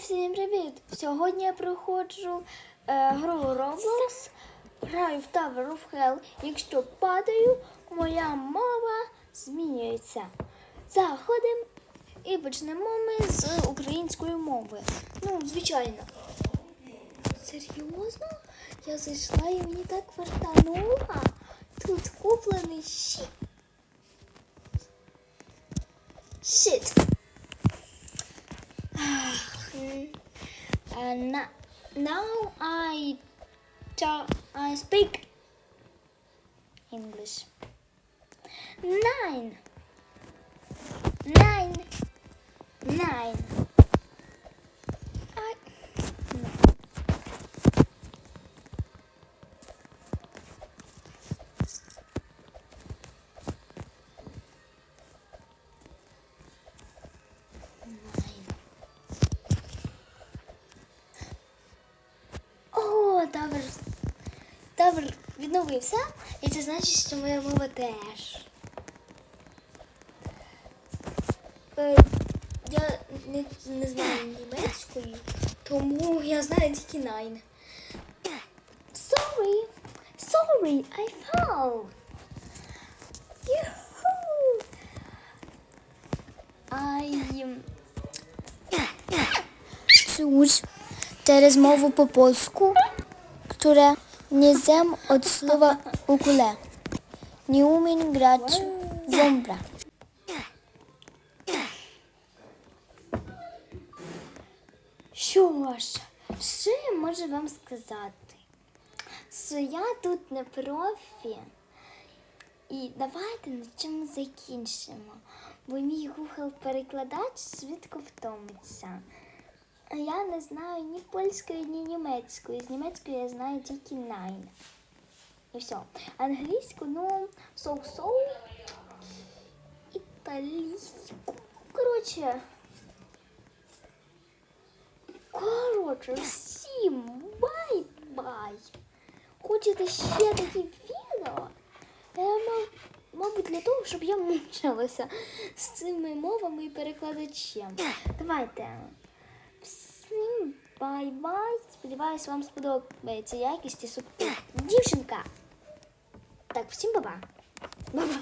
всім привіт! Сьогодні я проходжу е, гру Roblox, граю в Tower of Hell. Якщо падаю, моя мова змінюється. Заходимо і почнемо ми з української мови. Ну, звичайно. Серйозно? Я зайшла і мені так вартануло. Тут куплений щит. Щит. Uh, na- now I talk, I speak English. Nine. Nine. Nine. Тавр відновився. І це значить, що моя мова теж. Е, я не, не знаю німецької, тому я знаю тільки nine. Sorry. Sorry, I fell. I... Cóż, teraz mowę po polsku, które nie znam od słowa ukule. Nie umiem grać. Що ж, що я можу вам сказати? Що я тут не профі. І давайте на чому закінчимо, бо мій Google перекладач швидко втомиться. Я не знаю ні польської, ні німецької. З німецької я знаю тільки nine. І все. Англійську, ну, соу-соу. Італійську. Коротше. Коротше, всім бай-бай. Хочете ще такі відео? Мав, мабуть, для того, щоб я мучилася з цими мовами і перекладачем. Давайте. Всім бай-бай. Сподіваюсь, вам сподобається якість і суп. Дівчинка. Так, всім баба. Баба.